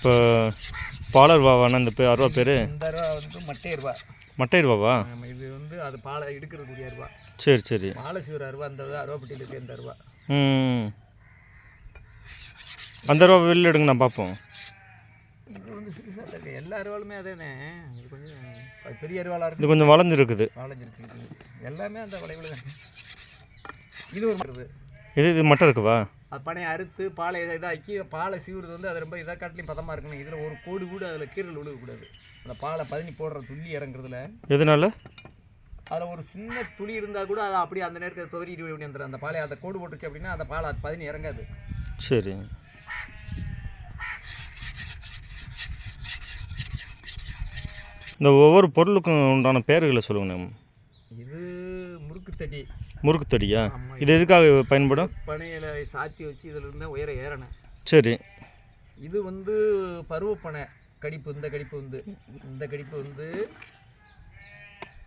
இப்போ பாலர் வாவானா இந்த பேர் அருவா பேர்? இந்த அருவா வந்து மட்டை அருவா. மட்டை வாவா நம்ம இது வந்து அது பாலை எடுக்கிறக்கூடிய அருவா. சரி சரி. பாலை சீவர் அருவா அந்த அருவாப்பட்டியில் இருக்க இந்த அருவா. ம் அந்த அருவா வெளில எடுங்க நான் பார்ப்போம். இது வந்து சிறுசாக இருக்கு எல்லா அருவாலுமே அதேனே? இது கொஞ்சம் பெரிய அருவாலாக இருக்கு. இது கொஞ்சம் வளைஞ்சிருக்குது வாழைஞ்சிருக்கு இது எல்லாமே அந்த வளைவில் இது ஒரு இது இது மட்டும் இருக்குவா? அது பனையை அறுத்து பாலை இதை இதாக்கி பாலை சீவுறது வந்து அது ரொம்ப இதாக காட்டிலையும் பதமாக இருக்கணும் இதில் ஒரு கோடு கூட அதில் கீரல் விழுகக்கூடாது. அந்த பாலை பதினி போடுற துள்ளி இறங்குறதுல. எதனால? அதில் ஒரு சின்ன துளி இருந்தால் கூட அதை அப்படியே அந்த நேரத்தில் துவரிட்டு வேண்டி வந்துடும் அந்த பாலை அந்த கோடு போட்டுருச்சு அப்படின்னா அந்த பாலை அது பதினி இறங்காது. சரி. இந்த ஒவ்வொரு பொருளுக்கும் உண்டான பேர்களை சொல்லுங்கண்ணே இது முறுக்குத்தடி முறுக்குத்தடியா. இது எதுக்காக பயன்படும்? பனையில் சாத்தி வச்சு இதில் இருந்தால் உயர ஏறணும். சரி. இது வந்து பருவப்பனை கடிப்பு இந்த கடிப்பு வந்து இந்த கடிப்பு வந்து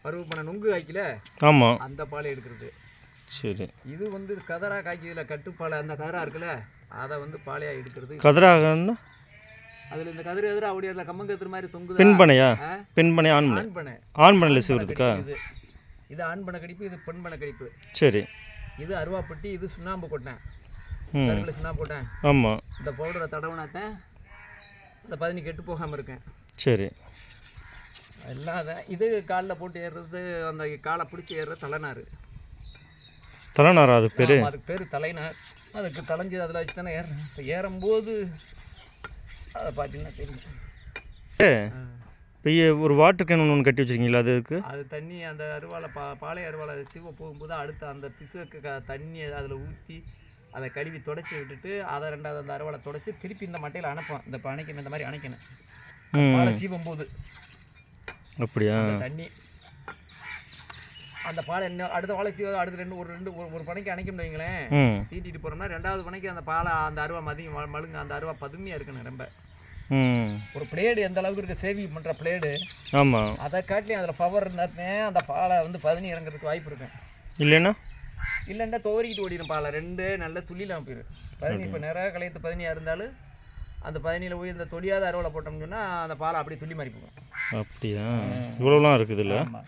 பருவப்பனை நுங்கு காய்க்கல? ஆமாம் அந்த பாலை எடுக்கிறது. சரி. இது வந்து கதரா காய்க்கிறதுல கட்டுப்பாலை அந்த கதரா இருக்குல்ல அதை வந்து பாலையாக எடுக்கிறது. கதிராகன்னா அதில் இந்த கதிர் எதிர அப்படி அதில் கம்மங்கத்துற மாதிரி தொங்குது? பெண்பனையா பெண்பனை ஆண்பனை ஆண் பனை. ஆண் பனையில் செய்வதுக்கா இது ஆண் பனை கடிப்பு இது பெண் பனை கடிப்பு. சரி. இது அருவாப்பட்டி இது சுண்ணாம்பு கொட்டேன் கருவில் சுண்ணாம்பு போட்டேன் ஆமாம் இந்த பவுடரை தடவுனாத்தேன் இந்த பதினி கெட்டு போகாமல் இருக்கேன். சரி. அதான் இது காலில் போட்டு ஏறுறது அந்த காலை பிடிச்சி ஏறுறது தலைநாறு. தலைநாரா அது பேர்? அதுக்கு பேர் தலைநார். அதுக்கு தலைஞ்சு அதில் வச்சு தானே ஏறுறேன். ஏறும்போது அதை பார்த்தீங்கன்னா தெரியும். இப்போ ஒரு வாட்டர் கேன் ஒன்று கட்டி வச்சிருக்கீங்களா அது அதுக்கு அது தண்ணி அந்த அருவாலை பா பாலை அருவாலை சீவ போகும்போது அடுத்து அந்த பிசுக்கு க தண்ணியை அதில் ஊற்றி அதை கழுவி தொடச்சி விட்டுட்டு அதை ரெண்டாவது அந்த அருவாலை தொடச்சி திருப்பி இந்த மட்டையில் அணைப்போம். இந்த இப்போ அணைக்கணும் இந்த மாதிரி அணைக்கணும். பாலை சீவும் போது அப்படியா? அந்த தண்ணி. அந்த பாலை என்ன அடுத்த பாலை சீவ அடுத்த ரெண்டு ஒரு ரெண்டு ஒரு ஒரு பனைக்கு அணைக்க வைங்களேன். தீட்டிட்டு போகிறோம்னா ரெண்டாவது பனைக்கு அந்த பாலை அந்த அருவா மதி மழுங்க அந்த அருவா பதுமையாக இருக்கணும் ரொம்ப. ஒரு பிளேடு எந்த அளவுக்கு இருக்க சேவிங் பண்ணுற பிளேடு ஆமாம் அதை காட்டிலையும் அதில் பவர் இருந்தாத்தே அந்த பாலை வந்து பதினி இறங்குறதுக்கு வாய்ப்பு இருக்கும் இல்லைன்னா? இல்லைன்னா துவரிக்கிட்டு ஓடிடும் பாலை. ரெண்டு நல்ல துள்ளிலாம் போயிடும். பதினி இப்போ நிறைய கலையத்து பதினியாக இருந்தாலும் அந்த பதினியில் போய் இந்த தொடியாத அறுவலை போட்டோம்னு சொன்னால் அந்த பாலை அப்படியே துள்ளி மாதிரி போகும். அப்படியா? இவ்வளோலாம் இருக்குதுல்ல? ஆமாம்